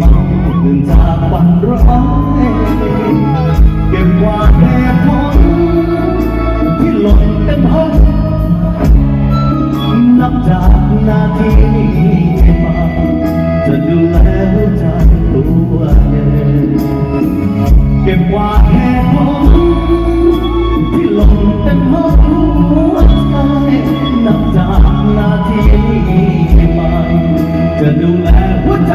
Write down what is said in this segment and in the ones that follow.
เมาตื่นจากฝันร้ายเก็บกวาดแดดฝนที่หล่นเต็มห้องนับจากนาทีนี้มาจะดูแลหัวใจตัวเองเก็บกวาดแห่ของที่หล่นเต็มห้องหัวใจนับจากนาทีนี้มาจะดูแลหัวใจ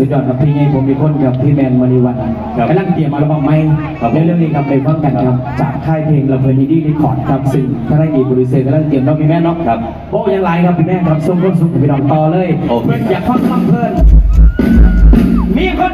สุดยอดครับพี่ไงผมมีคนกับพี่แมนมณีวันครับกำลังเตรียมอัลบั้มใหม่ครับในเรื่องนี้ครับไปฟังกันครับจากค่ายเพลงลำเพลินดีดีรีคอร์ดครับซึ่งท่านได้ดีโปรดิวเซอร์กำลังเตรียมน้องพี่แม่เนาะครับโอ้ยังไรครับพี่แม่ครับส่งความสุขให้พี่น้องต่อเลยโอเคเพื่อนอยากฟังคำเพลินมีคน